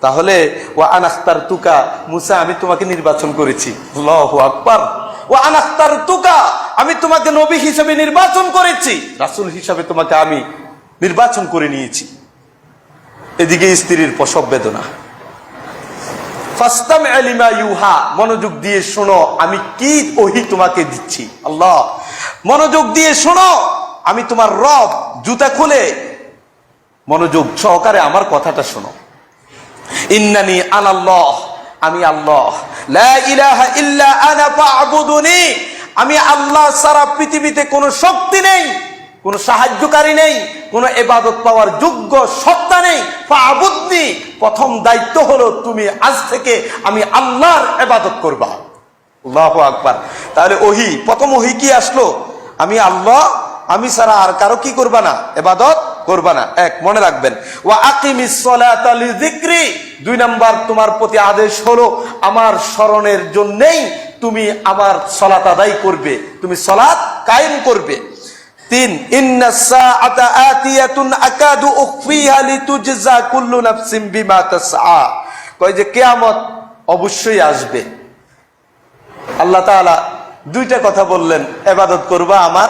তাহলে ও আনাস্তার তুকা মুসা, আমি তোমাকে নির্বাচন করেছি। আল্লাহু আকবার। ও আনাস্তার তুকা আমি তোমাকে নবী হিসেবে নির্বাচন করেছি। রাসূল হিসাবে তোমাকে আমি নির্বাচন করে নিয়েছি। এদিকে স্ত্রীর প্রসব বেদনা। ফাস্তাম আলিমা ইউহা মনোযোগ দিয়ে শোনো, আমি কি ওহি তোমাকে দিচ্ছি? আল্লাহ, মনোযোগ দিয়ে শোনো, আমি তোমার রব, জুতা খুলে মনোযোগ সহকারে আমার কথাটা শোনো। ইন্নানি আনাল্লাহ আমি আল্লাহ। লা ইলাহা ইল্লা আনা ফা'বুদুনি। আমি আল্লাহ সারা পৃথিবীতে কোনো শক্তি নেই, কোনো সাহায্যকারী নেই, কোনো এবাদত পাওয়ার যোগ্য সত্তা নেই। ফা'বুদনি। প্রথম দায়িত্ব হলো তুমি আজ থেকে আমি আল্লাহর এবাদত করবা। আল্লাহু আকবার। তাহলে ওহি, প্রথম ওহি কি আসলো? আমি আল্লাহ, আমি ছাড়া আর কারও কি করবা না? এবাদত করবা না এক, মনে রাখবেন। ওয়া লিযিকরি। দুই নাম্বার, তোমার প্রতি আদেশ হলো, আমার স্মরণের জন্যেই তুমি আমার সলাত আদায় করবে। তুমি সলাত কায়েম করবে। তিন কয় যে, কিয়ামত অবশ্যই আসবে। আল্লাহ তাআলা দুইটা কথা বললেন, এবাদত করবা আমার,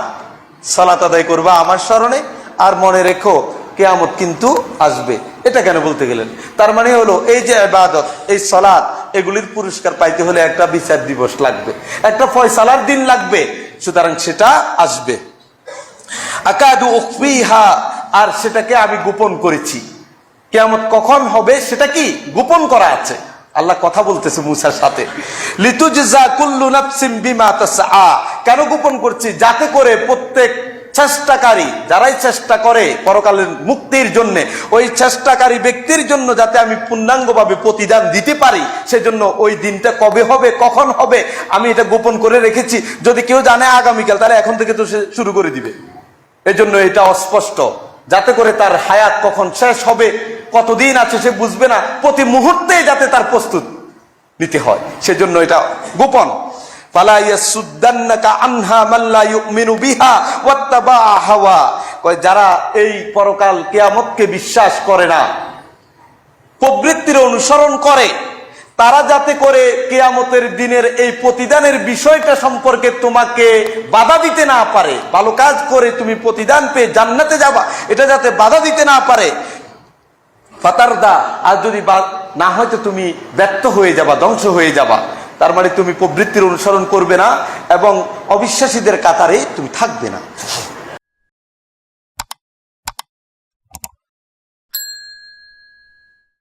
সালাত আদায় করবা আমার স্মরণে। আর মনে রেখো, কেয়ামত কিন্তু আসবে। এটা কেন বলতে গেলেন? তার মানে হলো, এই যে এবাদত এই সলাৎ এগুলির পুরস্কার পাইতে হলে একটা বিচার দিবস লাগবে। একটা ফয়সালার দিন লাগবে, সুতরাং সেটা আসবে। আর সেটাকে আমি গোপন করেছি। কেয়ামত কখন হবে, সেটা কি গোপন করা আছে? আল্লাহ কথা বলতেছে মুসার সাথে। লিতুজজা কুল্লু নাফসিম বিমা তাসআ। কেন গোপন করছি? যাতে করে প্রত্যেক চেষ্টাকারী, যারাই চেষ্টা করে পরকালের মুক্তির জন্য, ওই চেষ্টাকারী ব্যক্তির জন্য যাতে আমি পূর্ণাঙ্গভাবে প্রতিদান দিতে পারি, সেজন্য ওই দিনটা কবে হবে, কখন হবে, আমি এটা গোপন করে রেখেছি। যদি কেউ জানে আগামীকাল, তাহলে এখন থেকে তো সে শুরু করে দিবে। এজন্য এটা অস্পষ্ট। যাতে করে তার হায়াত কখন শেষ হবে, কতদিন আছে সে বুঝবে না। প্রতি মুহূর্তে যাতে তার প্রস্তুত নিতে হয়। সেজন্য এটা গোপন। যারা এই পরকাল কিয়ামতকে বিশ্বাস করে না, প্রবৃত্তির অনুসরণ করে, তারা যাতে করে কেয়ামতের দিনের এই প্রতিদানের বিষয়টা সম্পর্কে তোমাকে বাধা দিতে না পারে। ভালো কাজ করে তুমি প্রতিদান পেয়ে জান্নাতে যাবা, এটা যাতে বাধা দিতে না পারে। ফাতারদা, আর যদি না হয়তো তুমি ব্যর্থ হয়ে যাবা, ধ্বংস হয়ে যাবা। তার মানে তুমি প্রবৃত্তির অনুসরণ করবে না এবং অবিশ্বাসীদের কাতারে তুমি থাকবে না।